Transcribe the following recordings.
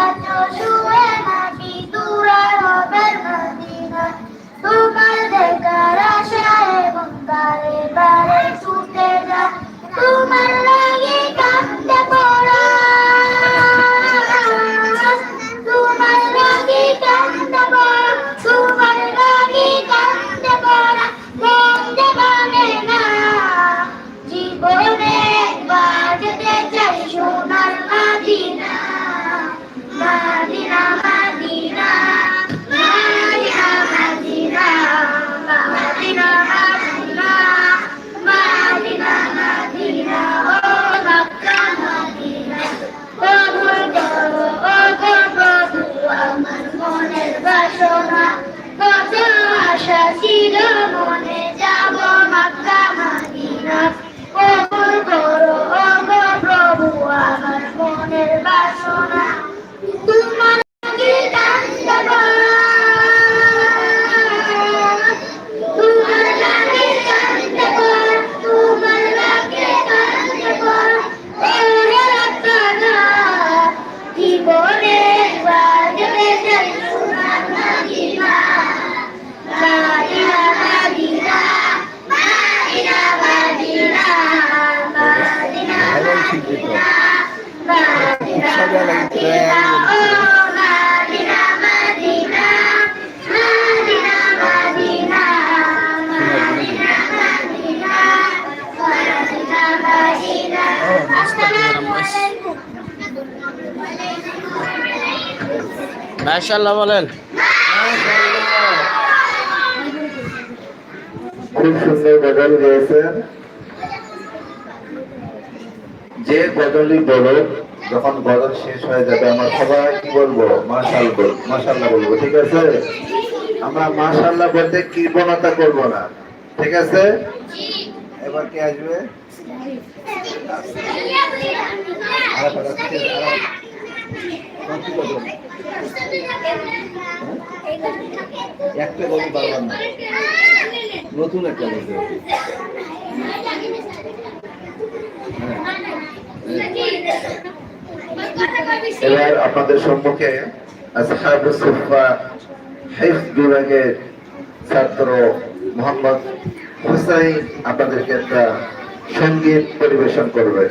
যত চিন্তিত সবাই লাগিয়েছিলেন মাশাল্লাহ বলেন। খুব সুন্দর গজল গেয়েছেন যে গজলই বলো যখন গজল শেষ হয়ে যাবে আমরা সবাই কি বলব? মাশাল বল মাশাল্লাহ বলব ঠিক আছে? আমরা মাশাল্লাহ বলতে কৃপণতা করব না ঠিক আছে? এবার কে আসবে? আর একটা গজল বারবার না। নতুন একটা গজল এবার আপনাদের সম্মুখে বিভাগের ছাত্র মোহাম্মদ হুসাইন আপনাদেরকে একটা সংগীত পরিবেশন করবে।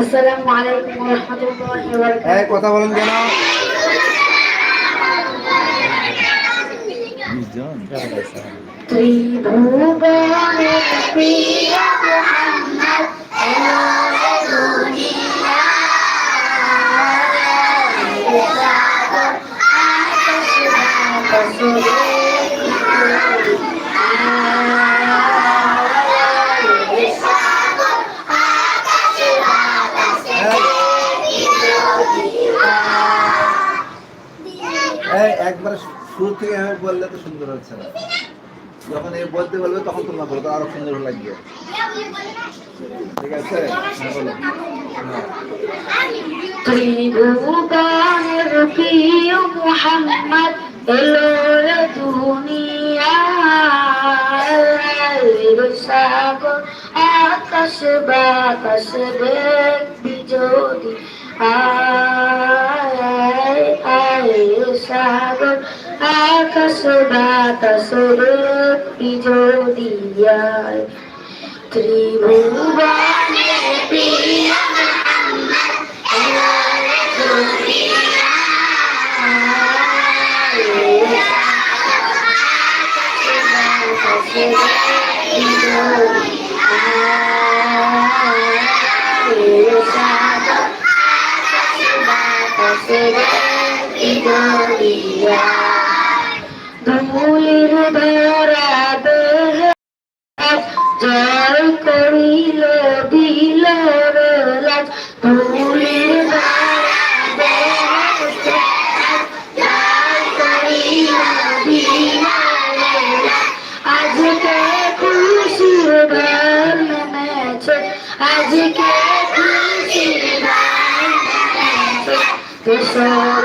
আসসালামু আলাইকুম ওয়া রাহমাতুল্লাহি ওয়া বারাকাতুহু হ্যাঁ কথা বলেন কেন? ত্রিভুবনের প্রিয় মুহাম্মদ Free of Muhammad একবার শুরু থেকে বললে তো সুন্দর হচ্ছে না। যখন এই বলতে বলবে তুলনা করো তো আরও সুন্দর লাগবে ঠিক আছে বলো محمد الأولى دنيا لبساك أكسبا كسبك بجودي آي آي سابق Kesudahannya, terima kasih. জয় করিল দিলর লাজ তুলে আজকে খুশির গান মেছে আজকে খুশির কিশোর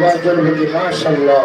সবার জন্য মাশাল্লাহ